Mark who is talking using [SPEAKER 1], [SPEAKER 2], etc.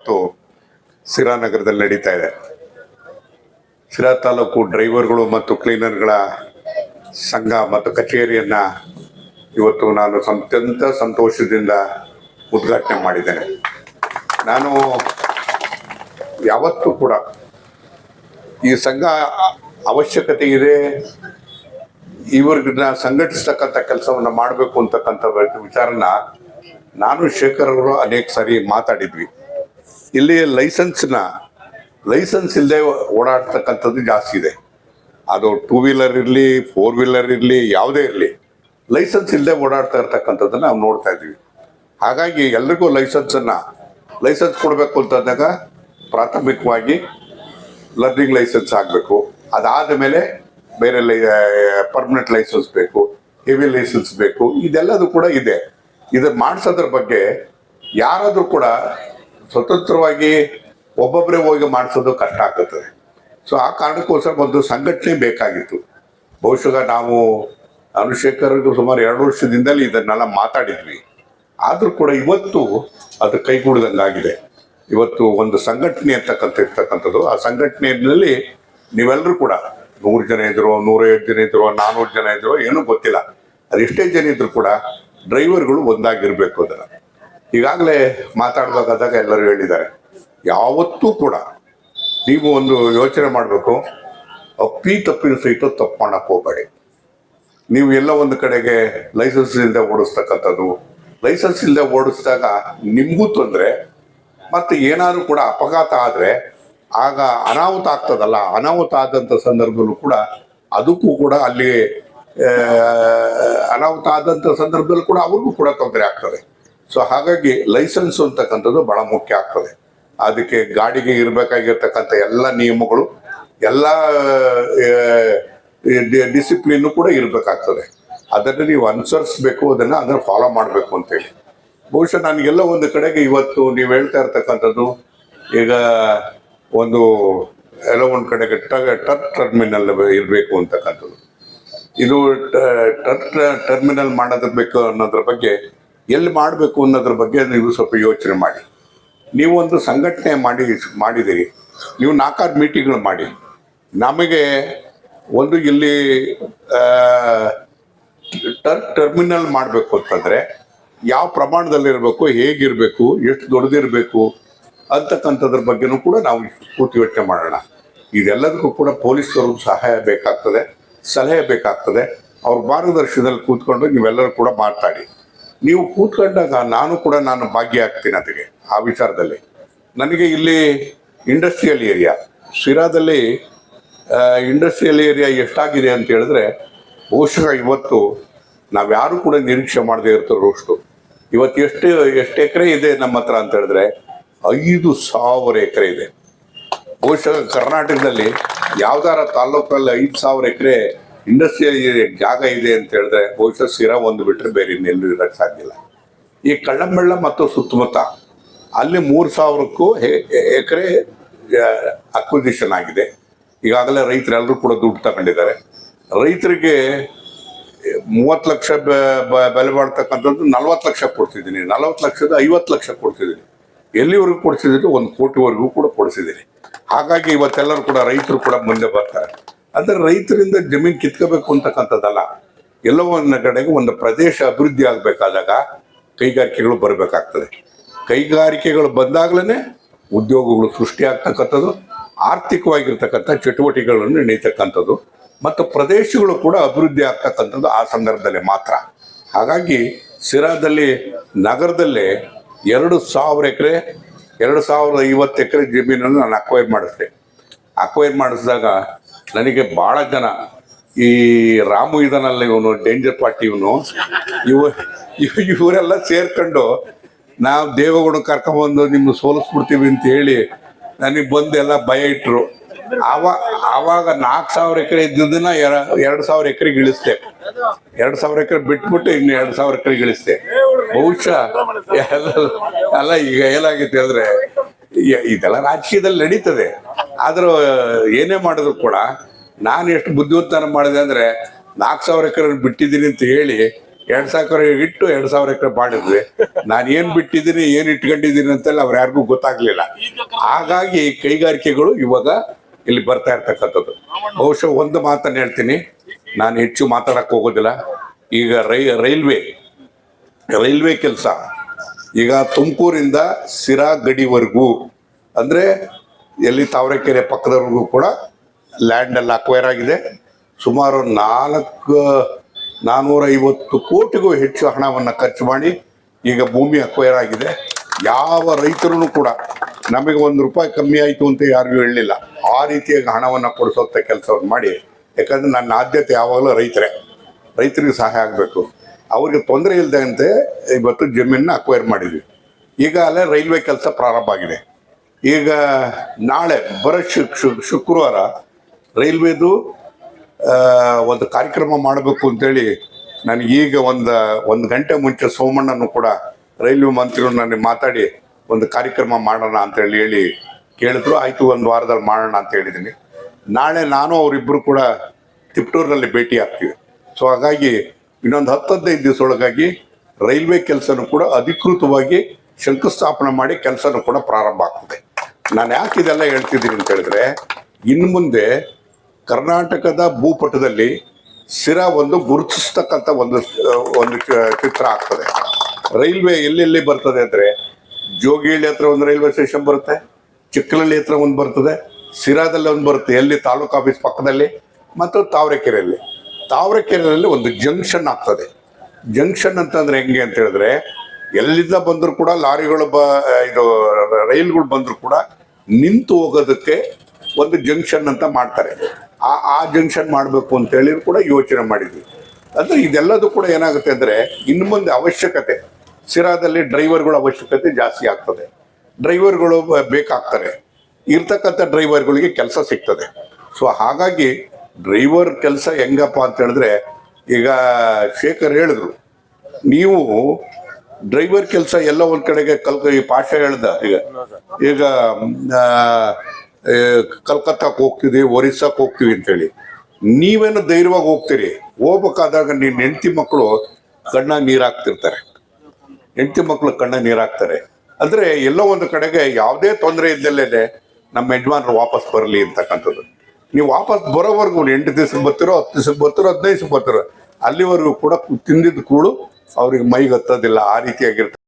[SPEAKER 1] ಇವತ್ತು ಸಿರಾ ನಗರದಲ್ಲಿ ನಡೀತಾ ಇದೆ. ಸಿರಾ ತಾಲೂಕು ಡ್ರೈವರ್ಗಳು ಮತ್ತು ಕ್ಲೀನರ್ಗಳ ಸಂಘ ಮತ್ತು ಕಚೇರಿಯನ್ನ ಇವತ್ತು ನಾನು ಅತ್ಯಂತ ಸಂತೋಷದಿಂದ ಉದ್ಘಾಟನೆ ಮಾಡಿದ್ದೇನೆ. ನಾನು ಯಾವತ್ತೂ ಕೂಡ ಈ ಸಂಘ ಅವಶ್ಯಕತೆ ಇದೆ. ಇವ್ರನ್ನ ಸಂಘಟಿಸ್ತಕ್ಕಂಥ ಕೆಲಸವನ್ನು ಮಾಡಬೇಕು ಅಂತಕ್ಕಂಥ ವಿಚಾರನ ನಾನು ಶೇಖರ್ ಅವರು ಅನೇಕ ಸಾರಿ ಮಾತಾಡಿದ್ವಿ. ಇಲ್ಲಿ ಲೈಸೆನ್ಸ್ನ, ಲೈಸೆನ್ಸ್ ಇಲ್ಲದೆ ಓಡಾಡ್ತಕ್ಕಂಥದ್ದು ಜಾಸ್ತಿ ಇದೆ. ಅದು ಟೂ ವೀಲರ್ ಇರಲಿ, ಫೋರ್ ವೀಲರ್ ಇರಲಿ, ಯಾವುದೇ ಇರಲಿ, ಲೈಸೆನ್ಸ್ ಇಲ್ಲದೆ ಓಡಾಡ್ತಾ ಇರ್ತಕ್ಕಂಥದ್ದನ್ನು ನಾವು ನೋಡ್ತಾ ಇದ್ದೀವಿ. ಹಾಗಾಗಿ ಎಲ್ರಿಗೂ ಲೈಸೆನ್ಸನ್ನು, ಲೈಸೆನ್ಸ್ ಕೊಡಬೇಕು ಅಂತಂದಾಗ ಪ್ರಾಥಮಿಕವಾಗಿ ಲರ್ನಿಂಗ್ ಲೈಸೆನ್ಸ್ ಆಗಬೇಕು. ಅದಾದ ಮೇಲೆ ಬೇರೆ ಲೈ ಪರ್ಮನೆಂಟ್ ಲೈಸೆನ್ಸ್ ಬೇಕು, ಹೆವಿ ಲೈಸೆನ್ಸ್ ಬೇಕು, ಇದೆಲ್ಲದೂ ಕೂಡ ಇದೆ. ಇದನ್ನು ಮಾಡಿಸೋದ್ರ ಬಗ್ಗೆ ಯಾರಾದರೂ ಕೂಡ ಸ್ವತಂತ್ರವಾಗಿ ಒಬ್ಬೊಬ್ಬರೇ ಹೋಗಿ ಮಾಡಿಸೋದು ಕಷ್ಟ ಆಗ್ತದೆ. ಸೊ ಆ ಕಾರಣಕ್ಕೋಸ್ಕರ ಒಂದು ಸಂಘಟನೆ ಬೇಕಾಗಿತ್ತು. ಬಹುಶಃ ನಾವು ಅನುಶೇಖರ್ಗೂ ಸುಮಾರು ಎರಡು ವರ್ಷದಿಂದಲೇ ಇದನ್ನೆಲ್ಲ ಮಾತಾಡಿದ್ವಿ. ಆದರೂ ಕೂಡ ಇವತ್ತು ಅದು ಕೈಗೂಡಿದಂಗಾಗಿದೆ. ಇವತ್ತು ಒಂದು ಸಂಘಟನೆ ಅಂತಕ್ಕಂಥ, ಇರ್ತಕ್ಕಂಥದ್ದು. ಆ ಸಂಘಟನೆಯಲ್ಲಿ ನೀವೆಲ್ಲರೂ ಕೂಡ ನೂರು ಜನ ಇದ್ರು, ನೂರೈವತ್ತು ಜನ ಇದ್ರು ನಾನ್ನೂರು ಜನ ಇದ್ರು, ಏನೂ ಗೊತ್ತಿಲ್ಲ. ಅದೆಷ್ಟೇ ಜನ ಇದ್ರು ಕೂಡ ಡ್ರೈವರ್ಗಳು ಒಂದಾಗಿರ್ಬೇಕು ಅದನ್ನ. ಈಗಾಗಲೇ ಮಾತಾಡ್ಬೇಕಾದಾಗ ಎಲ್ಲರೂ ಹೇಳಿದ್ದಾರೆ. ಯಾವತ್ತೂ ಕೂಡ ನೀವು ಒಂದು ಯೋಚನೆ ಮಾಡಬೇಕು, ಅಪ್ಪಿ ತಪ್ಪಿನ ಸಹಿತ ತಪ್ಪು ಹೋಗಬೇಡಿ. ನೀವು ಎಲ್ಲ ಒಂದು ಕಡೆಗೆ ಲೈಸೆನ್ಸ್ ಇಲ್ಲದೆ ಓಡಿಸ್ತಕ್ಕಂಥದ್ದು ಲೈಸೆನ್ಸ್ ಇಲ್ಲದೆ ಓಡಿಸಿದಾಗ ನಿಮಗೂ ತೊಂದರೆ, ಮತ್ತು ಏನಾದರೂ ಕೂಡ ಅಪಘಾತ ಆದರೆ ಆಗ ಅನಾಹುತ ಆಗ್ತದಲ್ಲ, ಅನಾಹುತ ಆದಂಥ ಸಂದರ್ಭದಲ್ಲೂ ಕೂಡ ಅದಕ್ಕೂ ಕೂಡ ಅಲ್ಲಿ ಅನಾಹುತ ಆದಂಥ ಸಂದರ್ಭದಲ್ಲೂ ಕೂಡ ಅವ್ರಿಗೂ ಕೂಡ ತೊಂದರೆ ಆಗ್ತದೆ. ಸೊ ಹಾಗಾಗಿ ಲೈಸೆನ್ಸ್ ಅಂತಕ್ಕಂಥದ್ದು ಬಹಳ ಮುಖ್ಯ ಆಗ್ತದೆ. ಅದಕ್ಕೆ ಗಾಡಿಗೆ ಇರಬೇಕಾಗಿರ್ತಕ್ಕಂಥ ಎಲ್ಲ ನಿಯಮಗಳು, ಎಲ್ಲ ಡಿಸಿಪ್ಲಿನ್ ಕೂಡ ಇರಬೇಕಾಗ್ತದೆ. ಅದನ್ನು ನೀವು ಅನುಸರಿಸ್ಬೇಕು, ಅದನ್ನು ಅದನ್ನು ಫಾಲೋ ಮಾಡಬೇಕು ಅಂತೇಳಿ. ಬಹುಶಃ ನನಗೆಲ್ಲ ಒಂದು ಕಡೆಗೆ ಇವತ್ತು ನೀವು ಹೇಳ್ತಾ ಇರ್ತಕ್ಕಂಥದ್ದು, ಈಗ ಒಂದು, ಎಲ್ಲ ಒಂದು ಕಡೆಗೆ ಟರ್ ಟರ್ಮಿನಲ್ ಇರಬೇಕು ಅಂತಕ್ಕಂಥದ್ದು. ಇದು ಟರ್ ಟರ್ಮಿನಲ್ ಮಾಡೋದ್ರ ಬೇಕು ಅನ್ನೋದ್ರ ಬಗ್ಗೆ ಎಲ್ಲಿ ಮಾಡಬೇಕು ಅನ್ನೋದ್ರ ಬಗ್ಗೆ ನೀವು ಸ್ವಲ್ಪ ಯೋಚನೆ ಮಾಡಿ. ನೀವು ಒಂದು ಸಂಘಟನೆ ಮಾಡಿ, ಮಾಡಿದಿರಿ. ನೀವು ನಾಲ್ಕಾರು ಮೀಟಿಂಗ್ಗಳು ಮಾಡಿ. ನಮಗೆ ಒಂದು ಇಲ್ಲಿ ಟರ್ ಟರ್ಮಿನಲ್ ಮಾಡಬೇಕು ಅಂತಂದರೆ ಯಾವ ಪ್ರಮಾಣದಲ್ಲಿರಬೇಕು, ಹೇಗಿರಬೇಕು, ಎಷ್ಟು ದೊಡ್ಡದಿರಬೇಕು ಅಂತಕ್ಕಂಥದ್ರ ಬಗ್ಗೆನೂ ಕೂಡ ನಾವು ಕೂತು ಯೋಚನೆ ಮಾಡೋಣ. ಇದೆಲ್ಲದಕ್ಕೂ ಕೂಡ ಪೊಲೀಸರು ಸಹಾಯ ಬೇಕಾಗ್ತದೆ, ಸಲಹೆ ಬೇಕಾಗ್ತದೆ. ಅವ್ರ ಮಾರ್ಗದರ್ಶನದಲ್ಲಿ ಕೂತ್ಕೊಂಡು ನೀವೆಲ್ಲರೂ ಕೂಡ ಮಾತಾಡಿ. ನೀವು ಕೂತ್ಕೊಂಡಾಗ ನಾನು ಕೂಡ ನಾನು ಭಾಗಿಯಾಗ್ತೀನಿ ಅದಕ್ಕೆ ಆ ವಿಚಾರದಲ್ಲಿ. ನನಗೆ ಇಲ್ಲಿ ಇಂಡಸ್ಟ್ರಿಯಲ್ ಏರಿಯಾ ಶಿರಾದಲ್ಲಿ ಇಂಡಸ್ಟ್ರಿಯಲ್ ಏರಿಯಾ ಎಷ್ಟಾಗಿದೆ ಅಂತ ಹೇಳಿದ್ರೆ, ಬಹುಶಃ ಇವತ್ತು ನಾವ್ಯಾರು ಕೂಡ ನಿರೀಕ್ಷೆ ಮಾಡದೇ ಇರ್ತಾರಷ್ಟು ಇವತ್ತು ಎಷ್ಟು ಎಷ್ಟು ಎಕರೆ ಇದೆ ನಮ್ಮ ಹತ್ರ ಅಂತ ಹೇಳಿದ್ರೆ, ಐದು ಸಾವಿರ ಎಕರೆ ಇದೆ. ಬಹುಶಃ ಕರ್ನಾಟಕದಲ್ಲಿ ಯಾವ್ದಾರ ತಾಲೂಕಲ್ಲಿ ಐದು ಸಾವಿರ ಎಕರೆ ಇಂಡಸ್ಟ್ರಿಯಲ್ ಏರಿಯಾ ಜಾಗ ಇದೆ ಅಂತ ಹೇಳಿದ್ರೆ ಬಹುಶಃ ಸ್ಥಿರ ಒಂದು ಬಿಟ್ಟರೆ ಬೇರೆ ಇನ್ನೆಲ್ಲೂ ಇರಕ್ಕೆ ಸಾಧ್ಯ ಇಲ್ಲ. ಈ ಕಳ್ಳಂಬೆಳ್ಳ ಮತ್ತು ಸುತ್ತಮುತ್ತ ಅಲ್ಲಿ ಮೂರು ಸಾವಿರಕ್ಕೂ ಎಕರೆ ಅಕ್ವಿಸಿಷನ್ ಆಗಿದೆ. ಈಗಾಗಲೇ ರೈತರೆಲ್ಲರೂ ಕೂಡ ದುಡ್ಡು ತಗೊಂಡಿದ್ದಾರೆ. ರೈತರಿಗೆ ಮೂವತ್ತು ಲಕ್ಷ ಬೆಲೆ ಮಾಡ್ತಕ್ಕಂಥದ್ದು ನಲ್ವತ್ತು ಲಕ್ಷ ಕೊಡ್ತಿದ್ದೀನಿ ನಲ್ವತ್ತು ಲಕ್ಷದ ಐವತ್ತು ಲಕ್ಷ ಕೊಡ್ತಿದ್ದೀನಿ ಎಲ್ಲಿವರೆಗೂ ಕೊಡ್ಸಿದ್ದೀನಿ? ಒಂದು ಕೋಟಿವರೆಗೂ ಕೂಡ ಕೊಡಿಸಿದ್ದೀನಿ. ಹಾಗಾಗಿ ಇವತ್ತೆಲ್ಲರೂ ಕೂಡ ರೈತರು ಕೂಡ ಮುಂದೆ ಬರ್ತಾರೆ. ಅಂದ್ರೆ ರೈತರಿಂದ ಜಮೀನು ಕಿತ್ಕೋಬೇಕು ಅಂತಕ್ಕಂಥದ್ದಲ್ಲ. ಎಲ್ಲೋ ಒಂದು ಕಡೆಗೆ ಒಂದು ಪ್ರದೇಶ ಅಭಿವೃದ್ಧಿ ಆಗಬೇಕಾದಾಗ ಕೈಗಾರಿಕೆಗಳು ಬರಬೇಕಾಗ್ತದೆ. ಕೈಗಾರಿಕೆಗಳು ಬಂದಾಗಲೇ ಉದ್ಯೋಗಗಳು ಸೃಷ್ಟಿ ಆಗ್ತಕ್ಕಂಥದ್ದು, ಆರ್ಥಿಕವಾಗಿರ್ತಕ್ಕಂಥ ಚಟುವಟಿಕೆಗಳನ್ನು ನಡೀತಕ್ಕಂಥದ್ದು, ಮತ್ತು ಪ್ರದೇಶಗಳು ಕೂಡ ಅಭಿವೃದ್ಧಿ ಆಗ್ತಕ್ಕಂಥದ್ದು ಆ ಸಂದರ್ಭದಲ್ಲಿ ಮಾತ್ರ. ಹಾಗಾಗಿ ಸಿರಾದಲ್ಲಿ ನಗರದಲ್ಲೇ ಎರಡು ಸಾವಿರ ಎಕರೆ, ಎರಡು ಸಾವಿರದ ಐವತ್ತು ಎಕರೆ ಜಮೀನನ್ನು ನಾನು ಅಕ್ವೈರ್ ಮಾಡಿಸಿದೆ ಅಕ್ವೈರ್ ಮಾಡಿಸಿದಾಗ ನನಗೆ ಭಾಳ ಜನ. ಈ ರಾಮು ಇದನಲ್ಲ ಇವನು ಡೇಂಜರ್ ಪಾರ್ಟಿ ಇವನು. ಇವ, ಇವ್- ಇವರೆಲ್ಲ ಸೇರ್ಕೊಂಡು ನಾವು ದೇವಗೌಡ ಕರ್ಕೊಂಬಂದು ನಿಮ್ಮ ಸೋಲಿಸ್ಬಿಡ್ತೀವಿ ಅಂತ ಹೇಳಿ ನನಗೆ ಬಂದು ಎಲ್ಲ ಭಯ ಇಟ್ಟರು ಆವಾಗ ಆವಾಗ ನಾಲ್ಕು ಸಾವಿರ ಎಕರೆ ಇದ್ದಿದ್ದನ್ನ ಎರ- ಎರಡು ಸಾವಿರ ಎಕರೆಗೆ ಇಳಿಸ್ದೆ. ಎರಡು ಸಾವಿರ ಎಕರೆ ಬಿಟ್ಬಿಟ್ಟು ಇನ್ನು ಎರಡು ಸಾವಿರ ಎಕರೆಗೆ ಇಳಿಸ್ದೆ. ಬಹುಶಃ ಅಲ್ಲ ಈಗ ಏನಾಗಿತ್ತು ಅಂದ್ರೆ ಇದೆಲ್ಲ ರಾಜಕೀಯದಲ್ಲಿ ನಡೀತದೆ. ಆದ್ರೂ ಏನೇ ಮಾಡಿದ್ರು ಕೂಡ ನಾನು ಎಷ್ಟು ಬುದ್ಧಿವಂತನ ಮಾಡಿದೆ ಅಂದರೆ ನಾಲ್ಕು ಸಾವಿರ ಎಕರೆ ಬಿಟ್ಟಿದ್ದೀನಿ ಅಂತ ಹೇಳಿ ಎರಡು ಸಾವಿರ ಇಟ್ಟು ಎರಡು ಸಾವಿರ ಎಕರೆ ಮಾಡಿದ್ವಿ. ನಾನು ಏನು ಬಿಟ್ಟಿದ್ದೀನಿ, ಏನು ಇಟ್ಕೊಂಡಿದ್ದೀನಿ ಅಂತೆಲ್ಲ ಅವ್ರು ಯಾರಿಗೂ ಗೊತ್ತಾಗ್ಲಿಲ್ಲ. ಹಾಗಾಗಿ ಕೈಗಾರಿಕೆಗಳು ಇವಾಗ ಇಲ್ಲಿ ಬರ್ತಾ ಇರ್ತಕ್ಕಂಥದ್ದು. ಬಹುಶಃ ಒಂದು ಮಾತನ್ನು ಹೇಳ್ತೀನಿ. ನಾನು ಹೆಚ್ಚು ಮಾತಾಡಕ್ಕೆ ಹೋಗೋದಿಲ್ಲ. ಈಗ ರೈ, ರೈಲ್ವೆ ರೈಲ್ವೆ ಕೆಲಸ ಈಗ ತುಮಕೂರಿಂದ ಸಿರಾ ಗಡಿವರೆಗೂ. ಅಂದ್ರೆ ಎಲ್ಲಿ ತಾವರೆಕೆರೆ ಪಕ್ಕದವರೆಗೂ ಕೂಡ ಲ್ಯಾಂಡ್ ಎಲ್ಲ ಅಕ್ವೈರ್ ಆಗಿದೆ. ಸುಮಾರು ನಾಲ್ಕು ನಾನ್ನೂರ ಐವತ್ತು ಕೋಟಿಗೂ ಹೆಚ್ಚು ಹಣವನ್ನು ಖರ್ಚು ಮಾಡಿ ಈಗ ಭೂಮಿ ಅಕ್ವೈರ್ ಆಗಿದೆ. ಯಾವ ರೈತರು ಕೂಡ ನಮಗೆ ಒಂದು ರೂಪಾಯಿ ಕಮ್ಮಿ ಆಯಿತು ಅಂತ ಯಾರಿಗೂ ಹೇಳಲಿಲ್ಲ. ಆ ರೀತಿಯಾಗಿ ಹಣವನ್ನು ಕೊಡಿಸೋಂಥ ಕೆಲಸವನ್ನು ಮಾಡಿ. ಯಾಕಂದರೆ ನನ್ನ ಆದ್ಯತೆ ಯಾವಾಗಲೂ ರೈತರೇ. ರೈತರಿಗೆ ಸಹಾಯ ಆಗಬೇಕು. ಅವ್ರಿಗೆ ತೊಂದರೆ ಇಲ್ಲದಂತೆ ಇವತ್ತು ಜಮೀನನ್ನ ಅಕ್ವೈರ್ ಮಾಡಿದ್ವಿ. ಈಗ ಅಲ್ಲೇ ರೈಲ್ವೆ ಕೆಲಸ ಪ್ರಾರಂಭ ಆಗಿದೆ. ಈಗ ನಾಳೆ ಬರೋ ಶುಕ್ ಶುಕ್ ಶುಕ್ರವಾರ ರೈಲ್ವೆದು ಒಂದು ಕಾರ್ಯಕ್ರಮ ಮಾಡಬೇಕು ಅಂತೇಳಿ ನನಗೆ ಈಗ ಒಂದು ಒಂದು ಗಂಟೆ ಮುಂಚೆ ಸೋಮಣ್ಣನು ಕೂಡ ರೈಲ್ವೆ ಮಂತ್ರಿಗಳು ನನಗೆ ಮಾತಾಡಿ ಒಂದು ಕಾರ್ಯಕ್ರಮ ಮಾಡೋಣ ಅಂತೇಳಿ ಹೇಳಿ ಕೇಳಿದ್ರು. ಆಯಿತು, ಒಂದು ವಾರದಲ್ಲಿ ಮಾಡೋಣ ಅಂತ ಹೇಳಿದ್ದೀನಿ. ನಾಳೆ ನಾನು ಅವರಿಬ್ಬರು ಕೂಡ ತಿಪ್ಟೂರಿನಲ್ಲಿ ಭೇಟಿ ಆಗ್ತೀವಿ. ಸೊ ಹಾಗಾಗಿ ಇನ್ನೊಂದು ಹತ್ತು ಹದಿನೈದು ದಿವಸ ರೈಲ್ವೆ ಕೆಲಸನೂ ಕೂಡ ಅಧಿಕೃತವಾಗಿ ಶಂಕುಸ್ಥಾಪನೆ ಮಾಡಿ ಕೆಲಸನೂ ಕೂಡ ಪ್ರಾರಂಭ ಆಗ್ತದೆ. ನಾನು ಯಾಕೆ ಇದೆಲ್ಲ ಹೇಳ್ತಿದ್ದೀನಿ ಅಂತ ಹೇಳಿದ್ರೆ ಇನ್ನು ಮುಂದೆ ಕರ್ನಾಟಕದ ಭೂಪಟದಲ್ಲಿ ಸಿರಾ ಒಂದು ಗುರುತಿಸ್ತಕ್ಕಂಥ ಒಂದು ಒಂದು ಚಿತ್ರ ಆಗ್ತದೆ. ರೈಲ್ವೆ ಎಲ್ಲೆಲ್ಲಿ ಬರ್ತದೆ ಅಂದರೆ ಜೋಗಿಹಳ್ಳಿ ಹತ್ರ ಒಂದು ರೈಲ್ವೆ ಸ್ಟೇಷನ್ ಬರುತ್ತೆ ಚಿಕ್ಕಲಹಳ್ಳಿ ಹತ್ರ ಒಂದು ಬರ್ತದೆ ಸಿರಾದಲ್ಲಿ ಒಂದು ಬರುತ್ತೆ, ಎಲ್ಲಿ ತಾಲೂಕು ಆಫೀಸ್ ಪಕ್ಕದಲ್ಲಿ, ಮತ್ತು ತಾವರೆಕೆರೆಯಲ್ಲಿ. ತಾವರೆಕೆರೆಯಲ್ಲಿ ಒಂದು ಜಂಕ್ಷನ್ ಆಗ್ತದೆ. ಜಂಕ್ಷನ್ ಅಂತಂದ್ರೆ ಹೆಂಗೆ ಅಂತ ಹೇಳಿದ್ರೆ, ಎಲ್ಲಿಂದ ಬಂದರೂ ಕೂಡ ಲಾರಿಗಳು ಬ, ಇದು ರೈಲ್ಗಳು ಬಂದರೂ ಕೂಡ ನಿಂತು ಹೋಗೋದಕ್ಕೆ ಒಂದು ಜಂಕ್ಷನ್ ಅಂತ ಮಾಡ್ತಾರೆ. ಆ ಆ ಜಂಕ್ಷನ್ ಮಾಡಬೇಕು ಅಂತ ಹೇಳಿ ಕೂಡ ಯೋಚನೆ ಮಾಡಿದ್ವಿ. ಅಂದರೆ ಇದೆಲ್ಲದೂ ಕೂಡ ಏನಾಗುತ್ತೆ ಅಂದರೆ, ಇನ್ನು ಮುಂದೆ ಅವಶ್ಯಕತೆ, ಸಿರಾದಲ್ಲಿ ಡ್ರೈವರ್ಗಳ ಅವಶ್ಯಕತೆ ಜಾಸ್ತಿ ಆಗ್ತದೆ. ಡ್ರೈವರ್ಗಳು ಬೇಕಾಗ್ತಾರೆ ಇರ್ತಕ್ಕಂಥ ಡ್ರೈವರ್ಗಳಿಗೆ ಕೆಲಸ ಸಿಗ್ತದೆ. ಸೊ ಹಾಗಾಗಿ ಡ್ರೈವರ್ ಕೆಲಸ ಹೆಂಗಪ್ಪ ಅಂತ ಹೇಳಿದ್ರೆ, ಈಗ ಶೇಖರ್ ಹೇಳಿದ್ರು, ನೀವು ಡ್ರೈವರ್ ಕೆಲಸ ಎಲ್ಲ ಒಂದ್ ಕಡೆಗೆ ಕಲ್ಕ, ಈ ಪಾಠ ಹೇಳ್ದ ಈಗ. ಈಗ ಕಲ್ಕತ್ತಾಕ್ ಹೋಗ್ತೀವಿ ಒರಿಸ್ಸಾಕ್ ಹೋಗ್ತೀವಿ ಅಂತೇಳಿ. ನೀವೇನು ಧೈರ್ಯವಾಗಿ ಹೋಗ್ತೀರಿ? ಹೋಗ್ಬೇಕಾದಾಗ ನಿನ್ನ ಹೆಂಡತಿ ಮಕ್ಕಳು ಕಣ್ಣಾಗ ನೀರ್ ಹಾಕ್ತಿರ್ತಾರೆ ಹೆಂಡತಿ ಮಕ್ಕಳು ಕಣ್ಣ ನೀರ್ ಹಾಕ್ತಾರೆ ಅಂದ್ರೆ ಎಲ್ಲೋ ಒಂದು ಕಡೆಗೆ ಯಾವುದೇ ತೊಂದರೆ ಇದ್ದಲ್ಲೇ ನಮ್ಮ ಯಜಮಾನರು ವಾಪಸ್ ಬರಲಿ ಅಂತಕ್ಕಂಥದ್ದು. ನೀವು ವಾಪಸ್ ಬರೋವರೆಗೂ ಎಂಟು ದಿವ್ಸ ಬರ್ತಿರೋ, ಹತ್ತು ದಿವ್ಸ ಬರ್ತಿರೋ, ಹದಿನೈದು ದಿವಸ ಬರ್ತಿರೋ, ಅಲ್ಲಿವರೆಗೂ ಕೂಡ ತಿಂದಿದ್ದು ಕೂಳು ಅವ್ರಿಗೆ ಮೈಗೆ ಹತ್ತೋದಿಲ್ಲ ಆ ರೀತಿಯಾಗಿರ್ತದೆ